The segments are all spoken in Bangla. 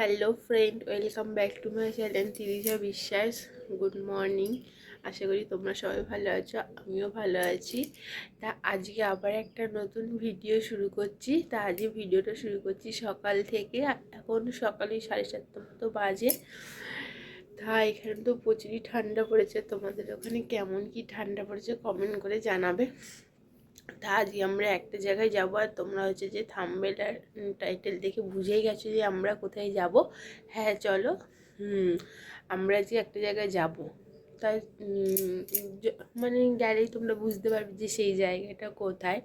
Hello friend welcome back to my channel Tirisha Biswas good morning আশা করি তোমরা সবাই ভালো আছো, আমিও ভালো আছি। তা আজকে আবার একটা নতুন ভিডিও শুরু করছি। তা আজকে ভিডিওটা শুরু করছি সকাল থেকে। এখন সকালে সাড়ে সাতটা মতো বাজে। তা এখানে তো প্রচুরই ঠান্ডা পড়েছে। তোমাদের ওখানে কেমন কি ঠান্ডা পড়েছে কমেন্ট করে জানাবে। তা আজকে আমরা একটা জায়গায় যাব আর তোমরা হচ্ছে যে থাম্বেল আর টাইটেল দেখে বুঝেই গেছো যে আমরা কোথায় যাব। হ্যাঁ চলো। হুম, আমরা আজকে একটা জায়গায় যাব। তাই মানে গেলেই তোমরা বুঝতে পারবে যে সেই জায়গাটা কোথায়।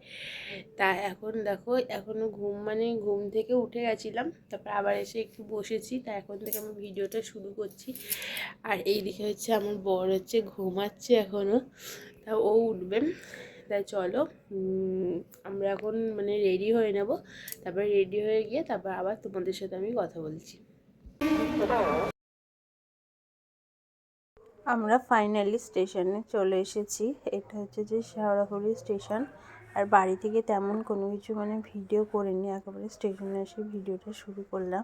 তা এখন দেখো এখনও ঘুম মানে ঘুম থেকে উঠে গেছিলাম। তারপর আবার এসে একটু বসেছি। তা এখন থেকে আমি ভিডিওটা শুরু করছি। আর এই দিকে হচ্ছে আমার বর হচ্ছে ঘুমাচ্ছে এখনও তা ও উঠবে। তাই চলো আমরা এখন মানে রেডি হয়ে নেব। তারপর রেডি হয়ে গিয়ে তারপর আবার তোমাদের সাথে আমি কথা বলছি। আমরা ফাইনালি স্টেশনে চলে এসেছি। এটা হচ্ছে যে শেওড়াফুলি স্টেশন আর বাড়ি থেকে তেমন কোনো কিছু মানে ভিডিও করিনি। একেবারে স্টেশনে এসে ভিডিওটা শুরু করলাম।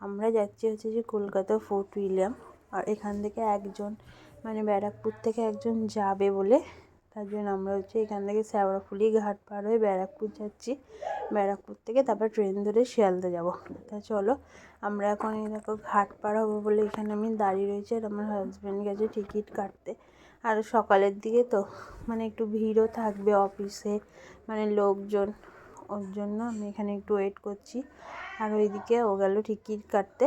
আমরা যাচ্ছি হচ্ছে যে কলকাতা ফোর্ট উইলিয়াম আর এখান থেকে একজন মানে ব্যারাকপুর থেকে একজন যাবে বলে তার জন্য আমরা হচ্ছে এখান থেকে শ্যাওড়াফুলি ঘাট পার হয়ে ব্যারাকপুর যাচ্ছি। ব্যারাকপুর থেকে তারপর ট্রেন ধরে শিয়ালদা যাব। তা চলো, আমরা এখন এই দেখো ঘাট পার হব বলে এখানে আমি দাঁড়িয়ে রয়েছি আর আমার হাজব্যান্ড গেছে টিকিট কাটতে। আর সকালের দিকে তো মানে একটু ভিড়ও থাকবে অফিসে মানে লোকজন, ওর জন্য আমি এখানে একটু ওয়েট করছি। আর ওইদিকে ও গেল টিকিট কাটতে।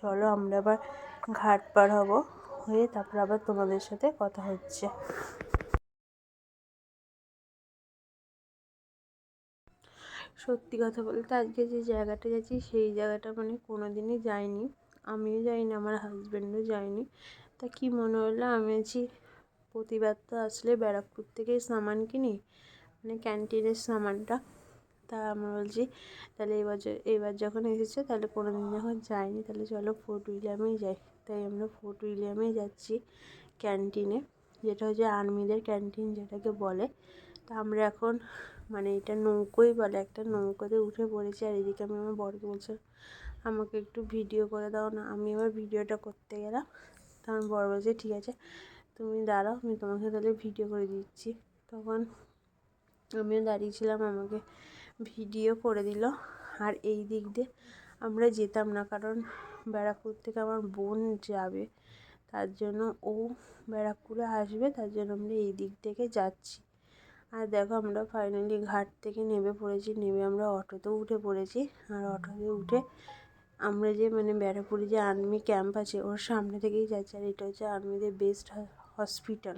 চলো আমরা আবার ঘাট পার হব হয়ে তারপর আবার তোমাদের সাথে কথা হচ্ছে। সত্যি কথা বলতে আজকে যে জায়গাটা যাচ্ছি, সেই জায়গাটা মানে কোনো দিনই যাইনি। আমিও যাইনি, আমার হাজব্যান্ডও যায়নি। তা কি মনে হলো, আমি আছি প্রতিবার তো আসলে ব্যারাকপুর থেকেই সামান কিনি মানে ক্যান্টিনের সামানটা। তা আমরা বলছি, তাহলে এবার এবার যখন এসেছে, তাহলে কোনো দিন যখন যাইনি, তাহলে চলো ফোর্ট উইলিয়ামেই যাই। তাই আমরা ফোর্ট উইলিয়ামেই যাচ্ছি ক্যান্টিনে যেটা হচ্ছে আর্মিদের ক্যান্টিন যেটাকে বলে। তা আমরা এখন মানে এটা নৌকোই বলে, একটা নৌকোতে উঠে পড়েছি আর এদিকে আমি আমার বরকে বলছি, আমাকে একটু ভিডিও করে দাও না। আমি এবার ভিডিওটা করতে গেলাম। তখন বর বলছে, ঠিক আছে, তুমি দাঁড়াও, আমি তোমাকে তাহলে ভিডিও করে দিচ্ছি। তখন আমিও দাঁড়িয়েছিলাম আমাকে ভিডিও করে দিল। আর এই দিক দিয়ে আমরা যেতাম না, কারণ ব্যারাকপুর থেকে আমার বোন যাবে, তার জন্য ও ব্যারাকপুরে আসবে, তার জন্য আমরা এই দিক থেকে যাচ্ছি। আর দেখো আমরা ফাইনালি ঘাট থেকে নেমে পড়েছি, নেমে আমরা অটোতেও উঠে পড়েছি। আর অটোতে উঠে আমরা যে মানে ব্যারাকপুরে যে আর্মি ক্যাম্প আছে, ওর সামনে থেকেই যাচ্ছি। আর এটা হচ্ছে আর্মিদের বেস্ট হসপিটাল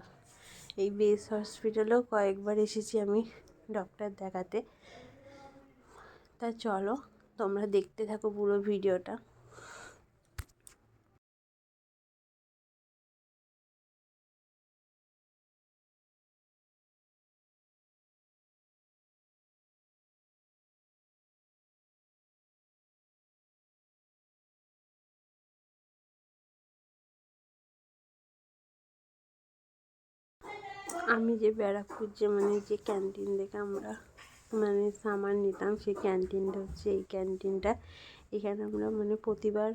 এই বেস্ট হসপিটালেও কয়েকবার এসেছি আমি ডক্টর দেখাতে। তা চলো, তোমরা দেখতে থাকো পুরো ভিডিওটা আমি যে ব্যারাকপুর যে মানে যে ক্যান্টিন থেকে আমরা মানে সামান নিতাম, সেই ক্যান্টিনটা হচ্ছে এই ক্যান্টিনটা এখানে আমরা মানে প্রতিবার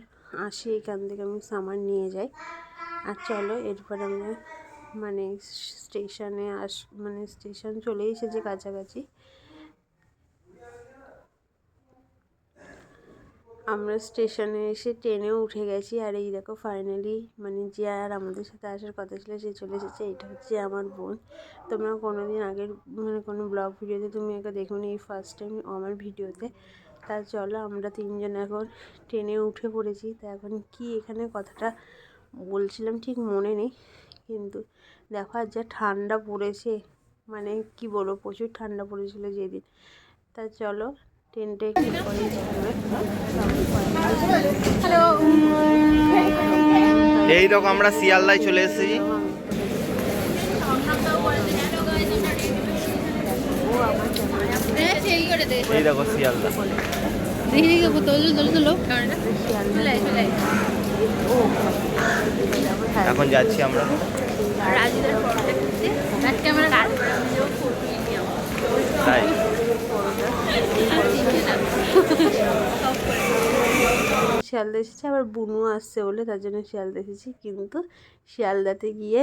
আসি, এখান থেকে আমি সামান নিয়ে যাই। আর চলো, এরপর আমরা মানে স্টেশনে আস মানে স্টেশন চলে এসেছে কাছাকাছি। আমরা স্টেশনে এসে ট্রেনেও উঠে গেছি আর এই দেখো ফাইনালি মানে যে আর আমাদের সাথে আসার কথা ছিল সে চলে এসেছে। এটা হচ্ছে আমার বোন। তোমরা কোনো দিন আগের মানে কোনো ব্লগ ভিডিওতে তুমি একে দেখো এই ফার্স্ট টাইম আমার ভিডিওতে। তা চলো আমরা তিনজন এখন ট্রেনে উঠে পড়েছি। তা এখন কি এখানে কথাটা বলছিলাম ঠিক মনে নেই। কিন্তু দেখো আর যা ঠান্ডা পড়েছে। মানে কি বলব, প্রচুর ঠান্ডা পড়েছিল যেদিন। তা চলো ট্রেনটা একটু পরেই এই রকম আমরা শিয়ালদায় চলে এসেছি। এই দেখো শিয়ালদা। এখন যাচ্ছি আমরা। তাই। শিয়ালদা দেখেছি আবার বুনু আসছে বলে তার জন্য শিয়ালদা এসেছি। কিন্তু শিয়ালদাতে গিয়ে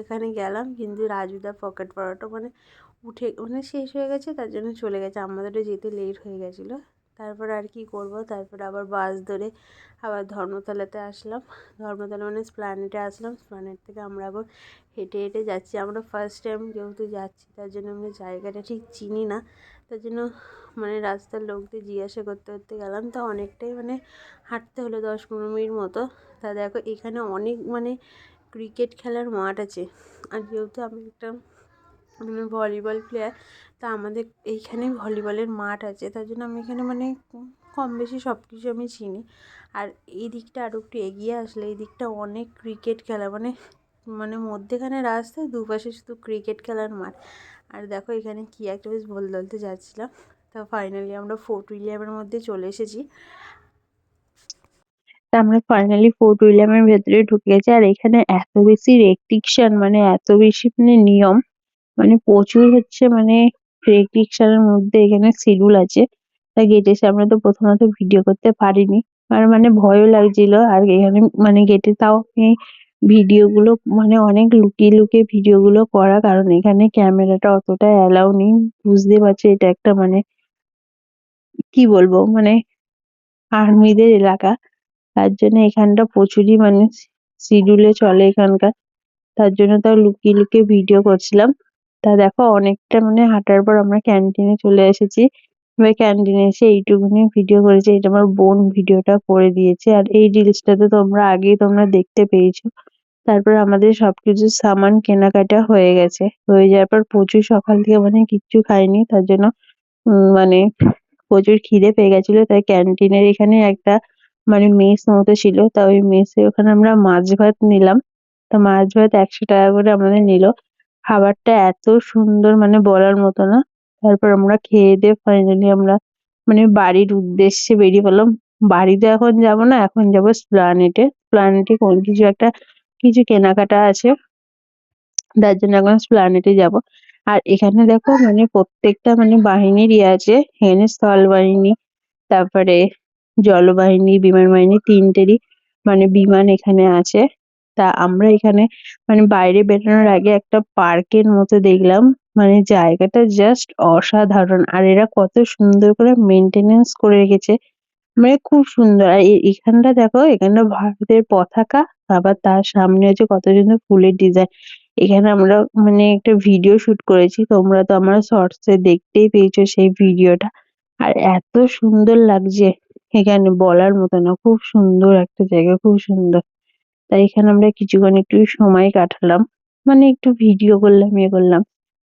এখানে গেলাম, কিন্তু রাজুদা পকেট পরোটা মানে উঠে মানে শেষ হয়ে গেছে, তার জন্য চলে গেছে। আমাদেরও যেতে লেট হয়ে গেছিল। তারপর আর কি করব? তারপর আবার বাস ধরে আবার ধর্মতলাতে আসলাম। ধর্মতলা মানে স্প্ল্যানেটে আসলাম। স্প্ল্যানেট থেকে আমরা আবার হেঁটে হেঁটে যাচ্ছি। আমরা ফার্স্ট টাইম যেহেতু যাচ্ছি, তার জন্য আমরা জায়গাটা ঠিক চিনি না। তার জন্য মানে রাস্তার লোকদের জিজ্ঞাসা করতে করতে গেলাম। তা অনেকটাই মানে হাঁটতে হলো দশ পনেরো মিনিট মতো। তা দেখো এখানে অনেক মানে ক্রিকেট খেলার মাঠ আছে। আর যেহেতু আমি একটা মানে ভলিবল প্লেয়ার তা আমাদের এইখানে ভলিবলের মাঠ আছে, তার জন্য আমি এখানে মানে কম বেশি সব কিছু আমি চিনি। আর এই দিকটা আরও একটু এগিয়ে আসলে, এই দিকটা অনেক ক্রিকেট খেলা মানে মানে মধ্যেখানে রাস্তা, দুপাশে শুধু ক্রিকেট খেলার মাঠ। আর দেখো এখানে কী একটা বেশ বল দলতে যাচ্ছিলাম। তা ফাইনালি আমরা ফোর্ট উইলিয়ামের মধ্যে চলে এসেছি। তা আমরা ফাইনালি ফোর্ট উইলিয়ামের ভেতরে ঢুকে গেছি, আর এখানে এত বেশি রেস্ট্রিকশন মানে এত বেশি মানে নিয়ম। মানে প্রচুর হচ্ছে মানে রেস্ট্রিকশনের মধ্যে এখানে শিডিউল আছে। তা গেটের সামনে তো প্রথমত ভিডিও করতে পারিনি। আর মানে ভয়ও লাগছিল। আর এখানে মানে গেটে তাও আমি ভিডিও গুলো মানে অনেক লুকিয়ে লুকিয়ে ভিডিও গুলো করা। কারণ এখানে ক্যামেরাটা অতটা অ্যালাউ নেই। বুঝতে পারছ, এটা একটা মানে কি বলব? মানে আর্মিদের এলাকা। তার জন্য এখানটা প্রচুরই মানে শিডিউলে চলে এখানকার। তার জন্য তাও লুকিয়ে লুকিয়ে ভিডিও করছিলাম। তা দেখো, অনেকটা মানে হাঁটার পর আমরা ক্যান্টিনে চলে এসেছি। এবার ক্যান্টিনে এসে এইটুকুনি ভিডিও করেছি, এটা আমার বোন ভিডিওটা করে দিয়েছে। আর এই রিলসটা তো তোমরা আগেই তোমরা দেখতে পেয়েছ। তারপর আমাদের সবকিছু সামান কেনাকাটা হয়ে গেছে। হয়ে যাওয়ার পর প্রচুর সকাল থেকে মানে কিচ্ছু খাইনি, তার জন্য মানে প্রচুর খিদে পেয়ে গেছিল। তাই ক্যান্টিনের এখানে একটা মানে মেস মতো ছিল, তা ওই মেসে ওখানে আমরা মাছ ভাত নিলাম। তা মাছ ভাত একশো টাকা করে আমাদের নিল। খাবারটা এত সুন্দর মানে বলার মতো না। তারপর আমরা খেয়ে দিয়ে ফাইনালি আমরা মানে বাড়ির উদ্দেশ্যে বেরিয়ে পড়লাম। বাড়িতে এখন যাব না, এখন যাব স্প্লানেটে স্প্লানেটে কোন কিছু একটা, কিছু কেনাকাটা আছে। তার জন্য এখন স্প্লানেটে যাব। আর এখানে দেখো মানে প্রত্যেকটা মানে বাহিনীর ইয়ে আছে। এখানে স্থল বাহিনী, তারপরে জলবাহিনী, বিমান বাহিনী, তিনটেরই মানে বিমান এখানে আছে। তা আমরা এখানে মানে বাইরে বেরোনোর আগে একটা পার্কের মতো দেখলাম। মানে জায়গাটা জাস্ট অসাধারণ। আর এরা কত সুন্দর করে মেনটেনেন্স করে রেখেছে। মানে খুব সুন্দর। আর এ- এখানটা দেখো, এখানটা ভারতের পতাকা, আবার তার সামনে আছে কত সুন্দর ফুলের ডিজাইন এখানে আমরা মানে একটা ভিডিও শুট করেছি। তোমরা তো আমার শর্টস এ দেখতেই পেয়েছ সেই ভিডিওটা আর এত সুন্দর লাগছে। এখানে বলার মতো না। খুব সুন্দর একটা জায়গা, খুব সুন্দর। তাই এখানে আমরা কিছুক্ষণ একটু সময় কাটালাম। মানে একটু ভিডিও করলাম ইয়ে করলাম।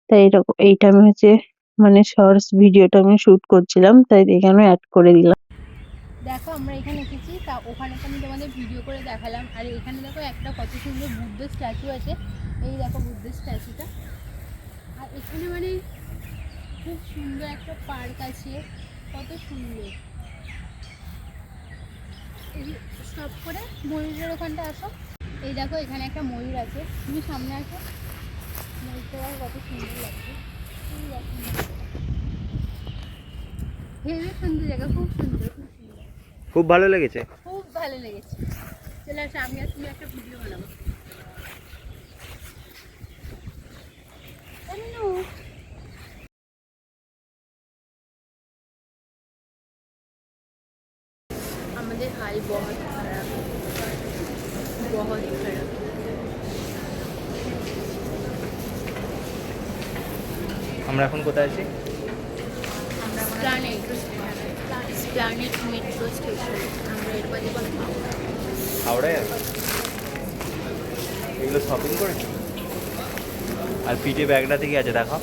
তাই এরকম এইটা আমি হচ্ছে মানে শর্টস ভিডিওটা আমি শুট করছিলাম, তাই এখানে অ্যাড করে দিলাম। দেখো, আমরা এখানে এসেছি তা ওখানে তো আমি তোমাদের ভিডিও করে দেখালাম। আর এখানে দেখো একটা কত সুন্দর বুদ্ধ স্ট্যাচু আছে। এই দেখো বুদ্ধ স্ট্যাচুটা আর এখানে মানে খুব সুন্দর একটা পার্ক আছে। কত সুন্দর। স্টপ করে ময়ূরের ওখানটা আসো। এই দেখো এখানে একটা ময়ূর আছে। তুমি সামনে আসো। ময়ূরটা কত সুন্দর লাগছে। হেবি সুন্দর জায়গা খুব সুন্দর খুব ভালো লেগেছে? খুব ভালো লেগেছে। চলে আসো আমি আর তুমি একটা ভিডিও বানাবো। আমাদের হাল বহুত খারাপ। বহুত আমরা এখন কোথায় আছি? প্ল্যানেট প্ল্যানেট মেট্রো স্টেশন আমরা এর বাদে হাওড়ায় এগুলো শপিং করেছি? আর পিঠে ব্যাগটা থেকে আছে দেখো।